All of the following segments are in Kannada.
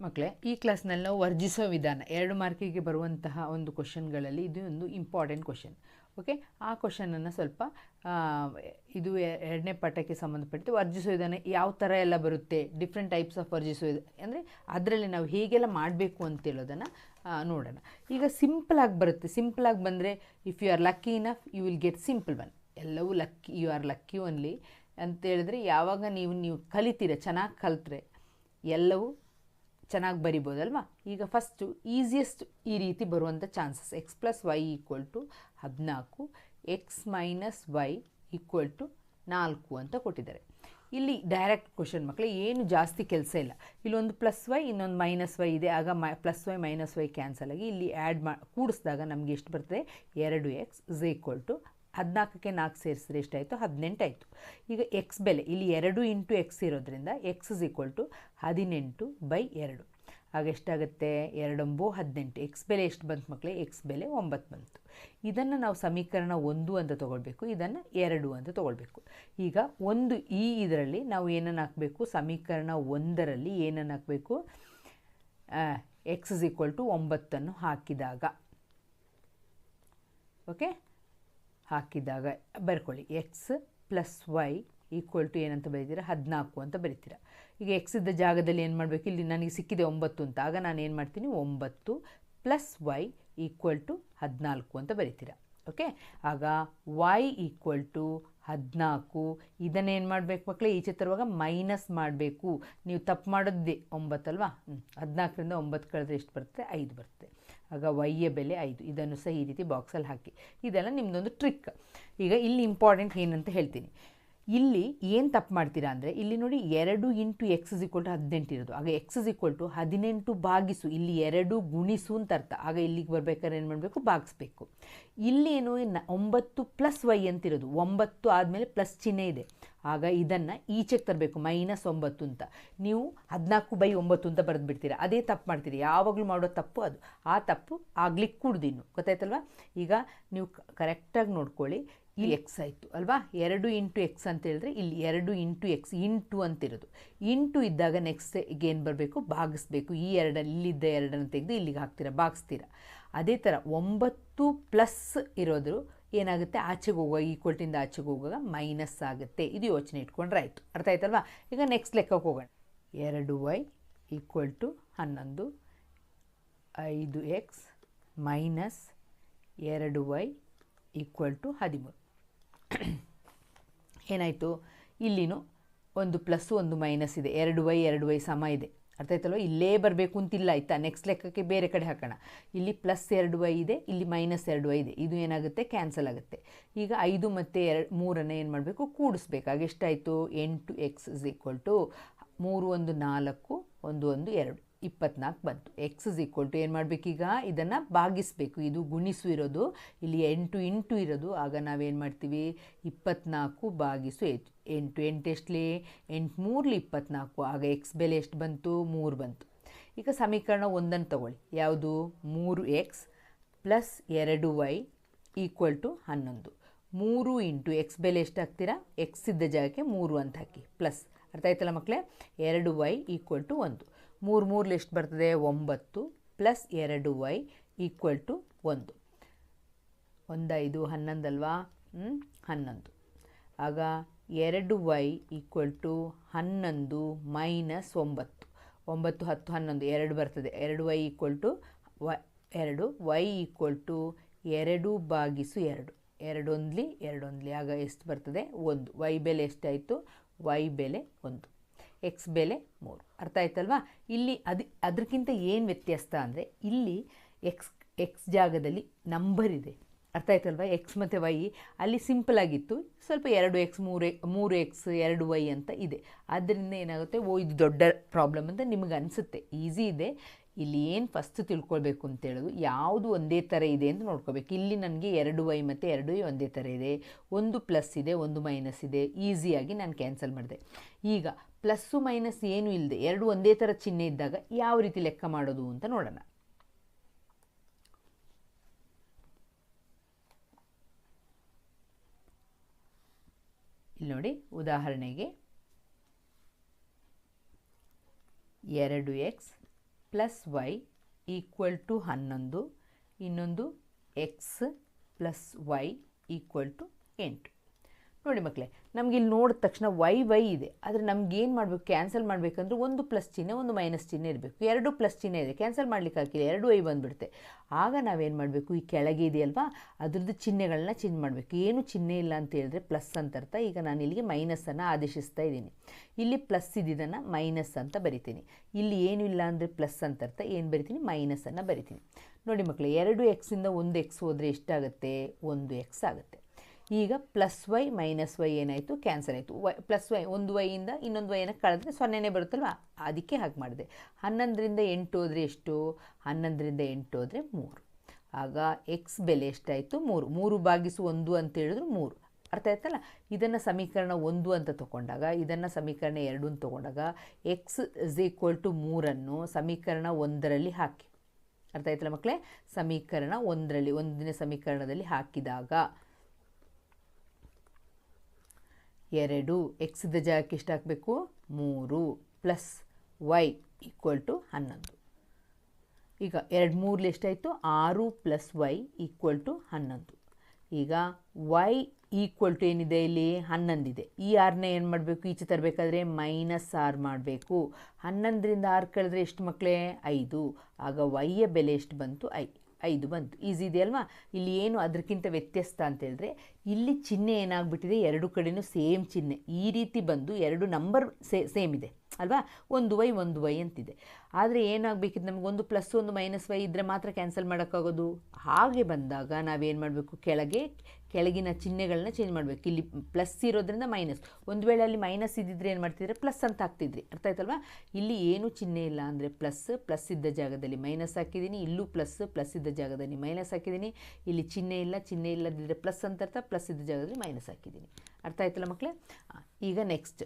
ಮಕ್ಕಳೇ ಈ ಕ್ಲಾಸ್ನಲ್ಲಿ ನಾವು ವರ್ಜಿಸೋ ವಿಧಾನ, ಎರಡು ಮಾರ್ಕಿಗೆ ಬರುವಂತಹ ಒಂದು ಕ್ವಶನ್ಗಳಲ್ಲಿ ಇದು ಒಂದು ಇಂಪಾರ್ಟೆಂಟ್ ಕ್ವಶನ್ ಓಕೆ ಆ ಕ್ವಶನನ್ನು ಸ್ವಲ್ಪ ಇದು ಎರಡನೇ ಪಾಠಕ್ಕೆ ಸಂಬಂಧಪಟ್ಟು ವರ್ಜಿಸೋ ವಿಧಾನ ಯಾವ ಥರ ಎಲ್ಲ ಬರುತ್ತೆ ಡಿಫ್ರೆಂಟ್ ಟೈಪ್ಸ್ ಆಫ್ ವರ್ಜಿಸೋ ಅಂದರೆ ಅದರಲ್ಲಿ ನಾವು ಹೇಗೆಲ್ಲ ಮಾಡಬೇಕು ಅಂತೇಳೋದನ್ನು ನೋಡೋಣ. ಈಗ ಸಿಂಪಲಾಗಿ ಬರುತ್ತೆ. ಸಿಂಪಲಾಗಿ ಬಂದರೆ if you are lucky enough you will get simple one ಎಲ್ಲವೂ lucky you are lucky only ಅಂತ ಹೇಳಿದ್ರೆ, ಯಾವಾಗ ನೀವು ನೀವು ಕಲಿತೀರ, ಚೆನ್ನಾಗಿ ಕಲಿತ್ರೆ, ಎಲ್ಲವೂ ಚೆನ್ನಾಗಿ ಬರಿಬೋದಲ್ವಾ? ಈಗ ಫಸ್ಟು ಈಸಿಯೆಸ್ಟ್ ಈ ರೀತಿ ಬರುವಂಥ chances X plus Y equal to ಹದಿನಾಲ್ಕು X minus Y equal to ನಾಲ್ಕು ಅಂತ ಕೊಟ್ಟಿದ್ದಾರೆ. ಇಲ್ಲಿ ಡೈರೆಕ್ಟ್ ಕ್ವಶನ್ ಮಕ್ಕಳೇ ಏನು ಜಾಸ್ತಿ ಕೆಲಸ ಇಲ್ಲ. ಇಲ್ಲೊಂದು ಪ್ಲಸ್ ವೈ ಇನ್ನೊಂದು ಮೈನಸ್ ವೈ ಇದೆ. ಆಗ ಮ plus y minus y cancel ಆಗಿ ಇಲ್ಲಿ ಆ್ಯಡ್ ಮಾ, ಕೂಡಿಸಿದಾಗ ನಮಗೆ ಎಷ್ಟು ಬರ್ತದೆ? ಎರಡು ಎಕ್ಸ್ ಇಸ್ ಈಕ್ವಲ್ ಟು ಹದಿನಾಲ್ಕಕ್ಕೆ ನಾಲ್ಕು ಸೇರಿಸಿದ್ರೆ ಎಷ್ಟಾಯಿತು? ಹದಿನೆಂಟಾಯಿತು. ಈಗ ಎಕ್ಸ್ ಬೆಲೆ, ಇಲ್ಲಿ ಎರಡು ಇಂಟು ಎಕ್ಸ್ ಇರೋದ್ರಿಂದ ಎಕ್ಸ್ ಇಸ್ ಈಕ್ವಲ್ ಟು ಹದಿನೆಂಟು ಬೈ ಎರಡು. ಆಗ ಎಷ್ಟಾಗುತ್ತೆ? ಎರಡೊಂಬು ಹದಿನೆಂಟು. ಎಕ್ಸ್ ಬೆಲೆ ಎಷ್ಟು ಬಂತು ಮಕ್ಕಳೇ ಎಕ್ಸ್ ಬೆಲೆ ಒಂಬತ್ತು ಬಂತು. ಇದನ್ನು ನಾವು ಸಮೀಕರಣ ಒಂದು ಅಂತ ತೊಗೊಳ್ಬೇಕು, ಇದನ್ನು ಎರಡು ಅಂತ ತೊಗೊಳ್ಬೇಕು. ಈಗ ಒಂದು ಈ ಇದರಲ್ಲಿ ನಾವು ಏನನ್ನು ಹಾಕಬೇಕು? ಸಮೀಕರಣ ಒಂದರಲ್ಲಿ ಏನನ್ನು ಹಾಕಬೇಕು? ಎಕ್ಸ್ ಇಸ್ ಈಕ್ವಲ್ ಟು ಒಂಬತ್ತನ್ನು ಹಾಕಿದಾಗ. ಓಕೆ ಹಾಕಿದಾಗ ಬರ್ಕೊಳ್ಳಿ. X plus Y equal to ಏನಂತ ಬರೀತೀರಾ ಹದಿನಾಲ್ಕು ಅಂತ ಬರೀತೀರಾ. ಈಗ ಎಕ್ಸ್ ಇದ್ದ ಜಾಗದಲ್ಲಿ ಏನು ಮಾಡಬೇಕು? ಇಲ್ಲಿ ನನಗೆ ಸಿಕ್ಕಿದೆ ಒಂಬತ್ತು ಅಂತ. ಆಗ ನಾನು ಏನು ಮಾಡ್ತೀನಿ? ಒಂಬತ್ತು ಪ್ಲಸ್ ವೈ ಈಕ್ವಲ್ ಟು ಹದಿನಾಲ್ಕು ಅಂತ ಬರೀತೀರಾ. ಓಕೆ ಆಗ ವೈ ಈಕ್ವಲ್ ಟು ಹದಿನಾಲ್ಕು. ಇದನ್ನೇನು ಮಾಡಬೇಕು ಮಕ್ಕಳೇ ಈಚೆ ತರುವಾಗ ಮೈನಸ್ ಮಾಡಬೇಕು. ನೀವು ತಪ್ಪು ಮಾಡೋದೇ ಒಂಬತ್ತಲ್ವಾ? ಹ್ಞೂ ಹದಿನಾಲ್ಕರಿಂದ ಒಂಬತ್ತು ಕಳೆದ್ರೆ ಎಷ್ಟು ಬರುತ್ತೆ? ಐದು ಬರುತ್ತೆ. ಆಗ ವೈಯ ಬೆಲೆ ಐದು. ಇದನ್ನು ಸಹ ಈ ರೀತಿ ಬಾಕ್ಸಲ್ಲಿ ಹಾಕಿ. ಇದೆಲ್ಲ ನಿಮ್ಮದೊಂದು ಟ್ರಿಕ್ ಈಗ ಇಲ್ಲಿ ಇಂಪಾರ್ಟೆಂಟ್ ಏನಂತ ಹೇಳ್ತೀನಿ. ಇಲ್ಲಿ ಏನು ತಪ್ಪು ಮಾಡ್ತೀರಾ ಅಂದರೆ ಇಲ್ಲಿ ನೋಡಿ ಎರಡು into X is equal to ಹದಿನೆಂಟು ಇರೋದು. ಆಗ ಎಕ್ಸ್ ಇಸ್ ಈಕ್ವಲ್ ಟು ಹದಿನೆಂಟು ಭಾಗಿಸು. ಇಲ್ಲಿ ಎರಡು ಗುಣಿಸು ಅಂತ ಅರ್ಥ. ಆಗ ಇಲ್ಲಿಗೆ ಬರಬೇಕಾದ್ರೆ ಏನು ಮಾಡಬೇಕು? ಭಾಗಿಸ್ಬೇಕು. ಇಲ್ಲಿ ಏನು ಒಂಬತ್ತು ಪ್ಲಸ್ ವೈ ಅಂತಿರೋದು ಒಂಬತ್ತು ಆದಮೇಲೆ ಪ್ಲಸ್ ಚಿಹ್ನೆ ಇದೆ. ಆಗ ಇದನ್ನು ಈಚೆಗೆ ತರಬೇಕು. ಮೈನಸ್ ಒಂಬತ್ತು ಅಂತ. ನೀವು ಹದಿನಾಲ್ಕು ಬೈ ಒಂಬತ್ತು ಅಂತ ಬರೆದು ಬಿಡ್ತೀರಾ ಅದೇ ತಪ್ಪು ಮಾಡ್ತೀರಿ. ಯಾವಾಗಲೂ ಮಾಡೋ ತಪ್ಪು ಅದು. ಆ ತಪ್ಪು ಆಗ್ಲಿಕ್ಕೆ ಕೂಡ್ದಿನ್ನು ಗೊತ್ತಾಯ್ತಲ್ವಾ? ಈಗ ನೀವು ಕರೆಕ್ಟಾಗಿ ನೋಡ್ಕೊಳ್ಳಿ. ಇಲ್ಲಿ ಎಕ್ಸ್ ಆಯಿತು ಅಲ್ವಾ? ಎರಡು ಇಂಟು ಎಕ್ಸ್ ಅಂತ ಹೇಳಿದ್ರೆ ಇಲ್ಲಿ ಎರಡು ಇಂಟು ಎಕ್ಸ್ ಇಂಟು ಅಂತಿರೋದು ಇಂಟು ಇದ್ದಾಗ ನೆಕ್ಸ್ಟ್ ಈಗ ಏನು ಬರಬೇಕು? ಭಾಗಿಸ್ಬೇಕು. ಈ ಎರಡಲ್ಲಿ ಇಲ್ಲಿದ್ದ ಎರಡನ್ನು ತೆಗೆದು ಇಲ್ಲಿಗೆ ಹಾಕ್ತೀರ? ಭಾಗಿಸ್ತೀರಾ? ಅದೇ ಥರ ಒಂಬತ್ತು ಪ್ಲಸ್ ಇರೋದು ಏನಾಗುತ್ತೆ? ಆಚೆಗೆ ಹೋಗುವಾಗ ಈಕ್ವಲ್ಟಿಂದ ಆಚೆಗೆ ಹೋಗುವಾಗ ಮೈನಸ್ ಆಗುತ್ತೆ. ಇದು ಯೋಚನೆ ಇಟ್ಕೊಂಡ್ರೆ ಆಯಿತು. ಅರ್ಥ ಆಯ್ತಲ್ವಾ? ಈಗ ನೆಕ್ಸ್ಟ್ ಲೆಕ್ಕಕ್ಕೆ ಹೋಗೋಣ. ಎರಡು ವೈ ಈಕ್ವಲ್ ಟು ಹನ್ನೊಂದು ಐದು ಎಕ್ಸ್ ಮೈನಸ್ ಎರಡು ವೈ ಈಕ್ವಲ್ ಟು ಹದಿಮೂರು. ಏನಾಯಿತು? ಇಲ್ಲಿನೂ ಒಂದು ಪ್ಲಸ್ಸು ಒಂದು ಮೈನಸ್ ಇದೆ. ಎರಡು ವೈ ಎರಡು ವೈ ಸಮ ಇದೆ. ಅರ್ಥ ಆಯ್ತಲ್ವ? ಇಲ್ಲೇ ಬರಬೇಕು ಅಂತಿಲ್ಲ, ಆಯಿತಾ? ನೆಕ್ಸ್ಟ್ ಲೆಕ್ಕಕ್ಕೆ ಬೇರೆ ಕಡೆ ಹಾಕೋಣ. ಇಲ್ಲಿ ಪ್ಲಸ್ ಎರಡು ವೈ ಇದೆ, ಇಲ್ಲಿ ಮೈನಸ್ ಎರಡು ವೈ ಇದೆ. ಇದು ಏನಾಗುತ್ತೆ? ಕ್ಯಾನ್ಸಲ್ ಆಗುತ್ತೆ. ಈಗ ಐದು ಮತ್ತು ಎರಡು, ಮೂರನ್ನು ಏನು ಮಾಡಬೇಕು? ಕೂಡಿಸ್ಬೇಕಾಗಿ ಎಷ್ಟಾಯಿತು? ಎಂಟು ಎಕ್ಸ್ ಇಸ್ ಈಕ್ವಲ್ ಟು ಮೂರು ಒಂದು ನಾಲ್ಕು, ಒಂದು ಒಂದು ಎರಡು. ಇಪ್ಪತ್ನಾಲ್ಕು ಬಂತು. ಎಕ್ಸ್ ಇಸ್ ಈಕ್ವಲ್ ಟು ಏನು ಮಾಡಬೇಕೀಗ? ಇದನ್ನು ಭಾಗಿಸಬೇಕು. ಇದು ಗುಣಿಸು ಇರೋದು. ಇಲ್ಲಿ ಎಂಟು ಇಂಟು ಇರೋದು. ಆಗ ನಾವೇನು ಮಾಡ್ತೀವಿ? ಇಪ್ಪತ್ನಾಲ್ಕು ಭಾಗಿಸು ಎಚ್ ಎಂಟು. ಎಂಟು ಎಷ್ಟಲಿ? ಎಂಟು ಮೂರ್ಲಿ ಇಪ್ಪತ್ನಾಲ್ಕು. ಆಗ ಎಕ್ಸ್ ಬೆಲೆ ಎಷ್ಟು ಬಂತು? ಮೂರು ಬಂತು. ಈಗ ಸಮೀಕರಣ ಒಂದನ್ನು ತಗೊಳ್ಳಿ. ಯಾವುದು? ಮೂರು ಎಕ್ಸ್ ಪ್ಲಸ್ ಎರಡು ವೈ ಈಕ್ವಲ್ ಟು ಹನ್ನೊಂದು. ಮೂರು ಇಂಟು ಎಕ್ಸ್ ಬೆಲೆ ಎಷ್ಟು ಹಾಕ್ತೀರಾ? ಎಕ್ಸ್ ಇದ್ದ ಜಾಗಕ್ಕೆ ಮೂರು ಅಂತ ಹಾಕಿ. ಪ್ಲಸ್ ಅರ್ಥ ಆಯ್ತಲ್ಲ ಮಕ್ಕಳೇ ಎರಡು ವೈ ಈಕ್ವಲ್ ಟು ಒಂದು. ಮೂರು ಮೂರು ಎಷ್ಟು ಬರ್ತದೆ, ಒಂಬತ್ತು ಪ್ಲಸ್ ಎರಡು ವೈ ಈಕ್ವಲ್ ಟು ಒಂದು. ಒಂದೈದು ಹನ್ನೊಂದಲ್ವಾ ಹನ್ನೊಂದು ಆಗ ಎರಡು ವೈ ಈಕ್ವಲ್ ಟು ಹನ್ನೊಂದು ಮೈನಸ್ ಒಂಬತ್ತು. ಒಂಬತ್ತು, ಹತ್ತು, ಹನ್ನೊಂದು, ಎರಡು ಬರ್ತದೆ. ಎರಡು ವೈ ಈಕ್ವಲ್ ಟು ವ, ಎರಡು, ವೈ ಈಕ್ವಲ್ ಟು ಎರಡು ಬಾಗಿಸು ಎರಡು. ಎರಡೊಂದ್ಲಿ ಎರಡೊಂದ್ಲಿ. ಆಗ ಎಷ್ಟು ಬರ್ತದೆ? ಒಂದು. ವೈ ಬೆಲೆ ಎಷ್ಟಾಯಿತು? ವೈ ಬೆಲೆ ಒಂದು. ಎಕ್ಸ್ ಬೆಲೆ ಮೂರು. ಅರ್ಥ ಆಯ್ತಲ್ವಾ? ಇಲ್ಲಿ ಅದು ಅದಕ್ಕಿಂತ ಏನು ವ್ಯತ್ಯಾಸ ಅಂದರೆ ಇಲ್ಲಿ ಎಕ್ಸ್ ಎಕ್ಸ್ ಜಾಗದಲ್ಲಿ ನಂಬರ್ ಇದೆ. ಅರ್ಥ ಆಯ್ತಲ್ವಾ? ಎಕ್ಸ್ ಮತ್ತು ವೈ ಅಲ್ಲಿ ಸಿಂಪಲ್ ಆಗಿತ್ತು. ಸ್ವಲ್ಪ ಎರಡು ಎಕ್ಸ್ ಮೂರು ಮೂರು ಎಕ್ಸ್ ಎರಡು ವೈ ಅಂತ ಇದೆ. ಆದ್ದರಿಂದ ಏನಾಗುತ್ತೆ? ಓ, ಇದು ದೊಡ್ಡ ಪ್ರಾಬ್ಲಮ್ ಅಂತ ನಿಮಗೆ ಅನಿಸುತ್ತೆ. ಈಸಿ ಇದೆ. ಇಲ್ಲಿ ಏನು ಫಸ್ಟ್ ತಿಳ್ಕೊಳ್ಬೇಕು ಅಂತ ಹೇಳೋದು, ಯಾವುದು ಒಂದೇ ಥರ ಇದೆ ಅಂತ ನೋಡ್ಕೋಬೇಕು. ಇಲ್ಲಿ ನನಗೆ ಎರಡು ವೈ ಮತ್ತು ಎರಡು ವೈ ಒಂದೇ ಥರ ಇದೆ. ಒಂದು ಪ್ಲಸ್ ಇದೆ, ಒಂದು ಮೈನಸ್ ಇದೆ. ಈಸಿಯಾಗಿ ನಾನು ಕ್ಯಾನ್ಸಲ್ ಮಾಡಿದೆ. ಈಗ ಪ್ಲಸ್ಸು ಮೈನಸ್ ಏನೂ ಇಲ್ಲದೆ ಎರಡು ಒಂದೇ ಥರ ಚಿಹ್ನೆ ಇದ್ದಾಗ ಯಾವ ರೀತಿ ಲೆಕ್ಕ ಮಾಡೋದು ಅಂತ ನೋಡೋಣ. ಇಲ್ಲಿ ನೋಡಿ ಉದಾಹರಣೆಗೆ ಎರಡು x plus y equal to ಹನ್ನೊಂದು, ಇನ್ನೊಂದು x plus y equal to ಎಂಟು. ನೋಡಿ ಮಕ್ಕಳೇ ನಮ್ಗೆ ಇಲ್ಲಿ ನೋಡಿದ ತಕ್ಷಣ ವೈ ವೈ ಇದೆ. ಆದರೆ ಏನು ಮಾಡಬೇಕು? ಕ್ಯಾನ್ಸಲ್ ಮಾಡಬೇಕಂದ್ರೆ ಒಂದು ಪ್ಲಸ್ ಚಿಹ್ನೆ, ಒಂದು ಮೈನಸ್ ಚಿಹ್ನೆ ಇರಬೇಕು. ಎರಡು ಪ್ಲಸ್ ಚಿಹ್ನೆ ಇದೆ. ಕ್ಯಾನ್ಸಲ್ ಮಾಡ್ಲಿಕ್ಕೆ ಹಾಕಿಲ್ಲ ಎರಡು ವೈ ಬಂದುಬಿಡುತ್ತೆ. ಆಗ ನಾವೇನು ಮಾಡಬೇಕು? ಈ ಕೆಳಗೆ ಇದೆಯಲ್ವಾ? ಅದ್ರದ್ದು ಚಿಹ್ನೆಗಳನ್ನ ಚೇಂಜ್ ಮಾಡಬೇಕು. ಏನು ಚಿಹ್ನೆ ಇಲ್ಲ ಅಂತ ಹೇಳಿದ್ರೆ ಪ್ಲಸ್ ಅಂತ ಅರ್ಥ. ಈಗ ನಾನು ಇಲ್ಲಿಗೆ ಮೈನಸ್ಸನ್ನು ಆದೇಶಿಸ್ತಾ ಇದ್ದೀನಿ. ಇಲ್ಲಿ ಪ್ಲಸ್ ಇದ್ದಿದ್ದನ್ನು ಮೈನಸ್ ಅಂತ ಬರಿತೀನಿ. ಇಲ್ಲಿ ಏನು ಇಲ್ಲ ಅಂದರೆ ಪ್ಲಸ್ ಅಂತ ಅರ್ಥ. ಏನು ಬರಿತೀನಿ? ಮೈನಸನ್ನು ಬರಿತೀನಿ. ನೋಡಿ ಮಕ್ಕಳೇ ಎರಡು ಎಕ್ಸಿಂದ ಒಂದು ಎಕ್ಸ್ ಹೋದರೆ ಎಷ್ಟಾಗುತ್ತೆ? ಒಂದು ಎಕ್ಸ್ ಆಗುತ್ತೆ. ಈಗ ಪ್ಲಸ್ ವೈ ಮೈನಸ್ ವೈ ಏನಾಯಿತು? ಕ್ಯಾನ್ಸಲ್ ಆಯಿತು. ವೈ ಪ್ಲಸ್ ವೈ ಒಂದು ವೈಯಿಂದ ಇನ್ನೊಂದು ವೈನ ಕಳೆದ್ರೆ ಸೊನ್ನೆನೇ ಬರುತ್ತಲ್ವ? ಅದಕ್ಕೆ ಹಾಗೆ ಮಾಡಿದೆ. ಹನ್ನೊಂದರಿಂದ ಎಂಟು ಹೋದರೆ ಎಷ್ಟು? ಹನ್ನೊಂದರಿಂದ ಎಂಟು ಹೋದರೆ ಮೂರು. ಆಗ ಎಕ್ಸ್ ಬೆಲೆ ಎಷ್ಟಾಯಿತು? ಮೂರು. ಮೂರು ಭಾಗಿಸು ಒಂದು ಅಂತ ಹೇಳಿದ್ರು ಮೂರು. ಅರ್ಥ ಆಯ್ತಲ್ಲ? ಇದನ್ನು ಸಮೀಕರಣ ಒಂದು ಅಂತ ತಗೊಂಡಾಗ ಇದನ್ನು ಸಮೀಕರಣ ಎರಡು ಅಂತ ತಗೊಂಡಾಗ ಎಕ್ಸ್ ಇಸ್ ಈಕ್ವಲ್ ಟು ಮೂರನ್ನು ಸಮೀಕರಣ ಒಂದರಲ್ಲಿ ಹಾಕಿ. ಅರ್ಥ ಆಯ್ತಲ್ಲ ಮಕ್ಕಳೇ ಸಮೀಕರಣ ಒಂದರಲ್ಲಿ, ಒಂದನೇ ಸಮೀಕರಣದಲ್ಲಿ ಹಾಕಿದಾಗ ಎರಡು. ಎಕ್ಸ್ದ ಜಾಗಕ್ಕೆ ಎಷ್ಟು ಹಾಕಬೇಕು? ಮೂರು. ಪ್ಲಸ್ ವೈ ಈಕ್ವಲ್ ಟು ಹನ್ನೊಂದು. ಈಗ ಎರಡು ಮೂರಲ್ಲಿ ಎಷ್ಟಾಯಿತು? ಆರು ಪ್ಲಸ್ ವೈ ಈಕ್ವಲ್ ಟು ಹನ್ನೊಂದು. ಈಗ ವೈ ಈಕ್ವಲ್ ಟು ಏನಿದೆ ಇಲ್ಲಿ? ಹನ್ನೊಂದಿದೆ. ಈ ಆರನ್ನ ಏನು ಮಾಡಬೇಕು? ಈಚೆ ತರಬೇಕಾದ್ರೆ ಮೈನಸ್ ಆರು ಮಾಡಬೇಕು. ಹನ್ನೊಂದರಿಂದ ಆರು ಕಳೆದ್ರೆ ಎಷ್ಟು ಮಕ್ಕಳೇ ಐದು. ಆಗ ವೈಯ ಬೆಲೆ ಎಷ್ಟು ಬಂತು? ಐ ಐದು ಬಂತು. ಈಸಿ ಇದೆ ಅಲ್ವಾ? ಇಲ್ಲಿ ಏನು ಅದಕ್ಕಿಂತ ವ್ಯತ್ಯಸ್ತ ಅಂತ ಹೇಳಿದ್ರೆ ಇಲ್ಲಿ ಚಿಹ್ನೆ ಏನಾಗ್ಬಿಟ್ಟಿದೆ? ಎರಡು ಕಡೆನೂ ಸೇಮ್ ಚಿಹ್ನೆ. ಈ ರೀತಿ ಬಂದು ಎರಡು ನಂಬರ್ ಸೇಮ್ ಇದೆ. ಅಲ್ವಾ? ಒಂದು ವೈ ಒಂದು ವೈ ಅಂತಿದೆ. ಆದರೆ ಏನಾಗಬೇಕಿತ್ತು ಒಂದು ಪ್ಲಸ್ ಒಂದು ಮೈನಸ್ ವೈ ಇದ್ದರೆ ಮಾತ್ರ ಕ್ಯಾನ್ಸಲ್ ಮಾಡೋಕ್ಕಾಗೋದು? ಹಾಗೆ ಬಂದಾಗ ನಾವೇನು ಮಾಡಬೇಕು? ಕೆಳಗೆ, ಕೆಳಗಿನ ಚಿಹ್ನೆಗಳನ್ನ ಚೇಂಜ್ ಮಾಡಬೇಕು. ಇಲ್ಲಿ ಪ್ಲಸ್ ಇರೋದ್ರಿಂದ ಮೈನಸ್ ಒಂದು ವೇಳೆ ಅಲ್ಲಿ ಮೈನಸ್ ಇದ್ದಿದ್ರೆ ಏನು ಮಾಡ್ತಿದ್ರೆ? ಪ್ಲಸ್ ಅಂತ ಹಾಕ್ತಿದ್ರಿ. ಅರ್ಥ ಆಯ್ತಲ್ವಾ? ಇಲ್ಲಿ ಏನು ಚಿಹ್ನೆ ಇಲ್ಲ ಅಂದರೆ ಪ್ಲಸ್ ಪ್ಲಸ್ ಇದ್ದ ಜಾಗದಲ್ಲಿ ಮೈನಸ್ ಹಾಕಿದ್ದೀನಿ. ಇಲ್ಲೂ ಪ್ಲಸ್ ಪ್ಲಸ್ ಇದ್ದ ಜಾಗದಲ್ಲಿ ಮೈನಸ್ ಹಾಕಿದ್ದೀನಿ. ಇಲ್ಲಿ ಚಿಹ್ನೆ ಇಲ್ಲ, ಚಿಹ್ನೆ ಇಲ್ಲದಿದ್ದರೆ ಪ್ಲಸ್ ಅಂತ ಅರ್ಥ. ಪ್ಲಸ್ ಇದ್ದ ಜಾಗದಲ್ಲಿ ಮೈನಸ್ ಹಾಕಿದ್ದೀನಿ. ಅರ್ಥ ಆಯ್ತಲ್ಲ ಮಕ್ಕಳೇ ಈಗ ನೆಕ್ಸ್ಟ್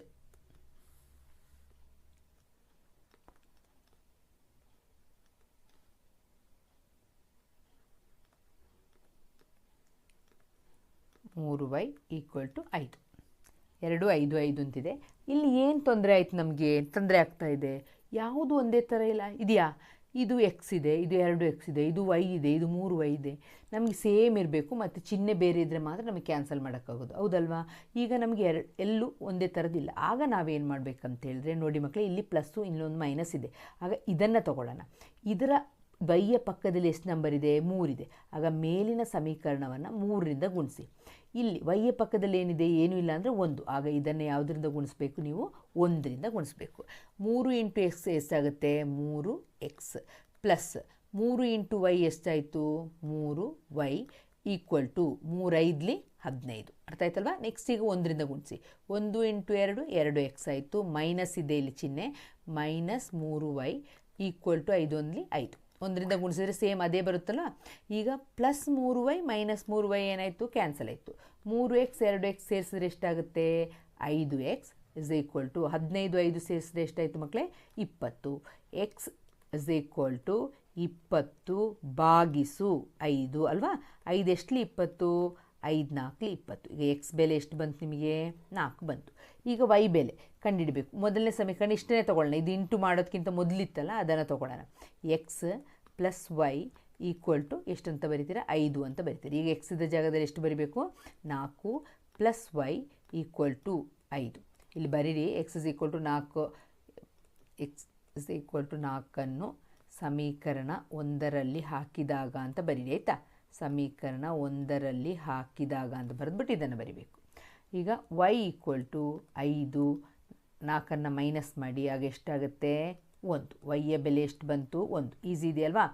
ಮೂರು ವೈ ಈಕ್ವಲ್ ಟು ಐದು. ಎರಡು ಐದು ಐದು ಅಂತಿದೆ. ಇಲ್ಲಿ ಏನು ತೊಂದರೆ ಆಯಿತು ನಮಗೆ? ತೊಂದರೆ ಆಗ್ತಾ ಇದೆ. ಯಾವುದು ಒಂದೇ ಥರ ಇಲ್ಲ? ಇದೆಯಾ? ಇದು ಎಕ್ಸ್ ಇದೆ, ಇದು ಎರಡು ಎಕ್ಸ್ ಇದೆ, ಇದು ವೈ ಇದೆ, ಇದು ಮೂರು ವೈ ಇದೆ. ನಮಗೆ ಸೇಮ್ ಇರಬೇಕು, ಮತ್ತು ಚಿಹ್ನೆ ಬೇರೆ ಇದ್ದರೆ ಮಾತ್ರ ನಮಗೆ ಕ್ಯಾನ್ಸಲ್ ಮಾಡೋಕ್ಕಾಗೋದು. ಹೌದಲ್ವಾ? ಈಗ ನಮಗೆ ಎರಡು, ಎಲ್ಲೂ ಒಂದೇ ಥರದಿಲ್ಲ ಆಗ ನಾವೇನು ಮಾಡಬೇಕಂತ ಹೇಳಿದ್ರೆ ನೋಡಿ ಮಕ್ಕಳೇ ಇಲ್ಲಿ ಪ್ಲಸ್ಸು ಇಲ್ಲೊಂದು ಮೈನಸ್ ಇದೆ. ಆಗ ಇದನ್ನು ತಗೊಳ್ಳೋಣ. ಇದರ ವೈಯ ಪಕ್ಕದಲ್ಲಿ ಎಷ್ಟು ನಂಬರ್ ಇದೆ? ಮೂರಿದೆ ಆಗ ಮೇಲಿನ ಸಮೀಕರಣವನ್ನು ಮೂರರಿಂದ ಗುಣಿಸಿ. ಇಲ್ಲಿ ವೈಯ ಪಕ್ಕದಲ್ಲಿ ಏನಿದೆ? ಏನೂ ಇಲ್ಲ ಅಂದರೆ ಒಂದು. ಆಗ ಇದನ್ನು ಯಾವುದರಿಂದ ಗುಣಿಸ್ಬೇಕು ನೀವು? ಒಂದರಿಂದ ಗುಣಿಸ್ಬೇಕು. ಮೂರು ಇಂಟು ಎಕ್ಸ್ ಎಷ್ಟಾಗುತ್ತೆ? ಮೂರು ಎಕ್ಸ್ ಪ್ಲಸ್ ಮೂರು ಇಂಟು ವೈ ಎಷ್ಟಾಯಿತು? ಮೂರು ವೈ ಈಕ್ವಲ್ ಟು ಮೂರೈದ್ಲಿ ಹದಿನೈದು. ಅರ್ಥ ಆಯ್ತಲ್ವಾ? ನೆಕ್ಸ್ಟ್ ಈಗ ಒಂದರಿಂದ ಗುಣಿಸಿ. ಒಂದು ಇಂಟು ಎರಡು ಎರಡು ಎಕ್ಸ್ ಆಯಿತು. ಮೈನಸ್ ಇದೆ ಇಲ್ಲಿ ಚಿಹ್ನೆ. ಮೈನಸ್ ಮೂರು ವೈ ಈಕ್ವಲ್ ಟು ಐದು ಒಂದ್ಲಿ ಐದು. ಒಂದರಿಂದ ಗುಣಿಸಿದ್ರೆ ಸೇಮ್ ಅದೇ ಬರುತ್ತಲ್ಲ? ಈಗ ಪ್ಲಸ್ ಮೂರು ವೈ ಮೈನಸ್ ಮೂರು ವೈ ಏನಾಯಿತು? ಕ್ಯಾನ್ಸಲ್ ಆಯಿತು. ಮೂರು ಎಕ್ಸ್ ಎರಡು ಎಕ್ಸ್ ಸೇರಿಸಿದ್ರೆ ಎಷ್ಟಾಗುತ್ತೆ? ಐದು ಎಕ್ಸ್ ಇಸ್ ಈಕ್ವಲ್ ಟು ಹದಿನೈದು, ಐದು ಸೇರಿಸಿದ್ರೆ ಎಷ್ಟಾಯಿತು ಮಕ್ಕಳೇ ಇಪ್ಪತ್ತು. ಎಕ್ಸ್ ಇಸ್ ಈಕ್ವಲ್ ಟು ಇಪ್ಪತ್ತು ಬಾಗಿಸು ಐದು ಅಲ್ವಾ? ಐದು ಎಷ್ಟಲಿ ಇಪ್ಪತ್ತು? ಐದು ನಾಲ್ಕು ಇಪ್ಪತ್ತು. ಈಗ ಎಕ್ಸ್ ಬೆಲೆ ಎಷ್ಟು ಬಂತು ನಿಮಗೆ? ನಾಲ್ಕು ಬಂತು. ಈಗ ವೈ ಬೆಲೆ ಕಂಡುಹಿಡಬೇಕು. ಮೊದಲನೇ ಸಮೀಕರಣ ಇಷ್ಟನೇ ತೊಗೊಳ್ಳೋಣ. ಇದು ಇಂಟು ಮಾಡೋದಕ್ಕಿಂತ ಮೊದಲಿತ್ತಲ್ಲ, ಅದನ್ನು ತೊಗೊಳ್ಳೋಣ. X plus y equal to ಎಷ್ಟಂತ ಬರೀತೀರಾ? ಐದು ಅಂತ ಬರೀತೀರಿ. ಈಗ ಎಕ್ಸ್ ಇದ್ದ ಜಾಗದಲ್ಲಿ ಎಷ್ಟು ಬರೀಬೇಕು? ನಾಲ್ಕು ಪ್ಲಸ್ ವೈ ಈಕ್ವಲ್ ಟು ಐದು. ಇಲ್ಲಿ ಬರೀರಿ. ಎಕ್ಸ್ ಇಸ್ ಈಕ್ವಲ್ ಟು ನಾಲ್ಕು. ಎಕ್ಸ್ ಇಸ್ ಈಕ್ವಲ್ ಟು ನಾಲ್ಕನ್ನು ಸಮೀಕರಣ ಒಂದರಲ್ಲಿ ಹಾಕಿದಾಗ ಅಂತ ಬರೀರಿ, ಆಯಿತಾ? ಸಮೀಕರಣ ಒಂದರಲ್ಲಿ ಹಾಕಿದಾಗ ಅಂತ ಬರೆದ್ಬಿಟ್ಟು ಇದನ್ನು ಬರಿಬೇಕು. ಈಗ ವೈ ಈಕ್ವಲ್ ಟು ಐದು, ನಾಲ್ಕನ್ನು ಮೈನಸ್ ಮಾಡಿ, ಆಗ ಎಷ್ಟಾಗುತ್ತೆ? ಒಂದು. ವೈಯ ಬೆಲೆ ಎಷ್ಟು ಬಂತು? ಒಂದು. ಈಸಿ ಇದೆಯಲ್ವಾ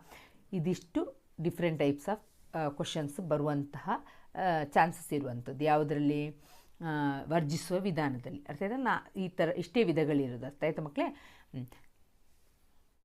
ಇದಿಷ್ಟು ಡಿಫ್ರೆಂಟ್ ಟೈಪ್ಸ್ ಆಫ್ ಕ್ವಶನ್ಸ್ ಬರುವಂತಹ ಚಾನ್ಸಸ್ ಇರುವಂಥದ್ದು. ಯಾವುದರಲ್ಲಿ? ವರ್ಜಿಸುವ ವಿಧಾನದಲ್ಲಿ. ಅರ್ಥ ಆಯ್ತಾ ನಾ ಈ ಥರ ಇಷ್ಟೇ ವಿಧಗಳಿರೋದು. ಅರ್ಥ ಆಯ್ತಾ ಮಕ್ಕಳೇ.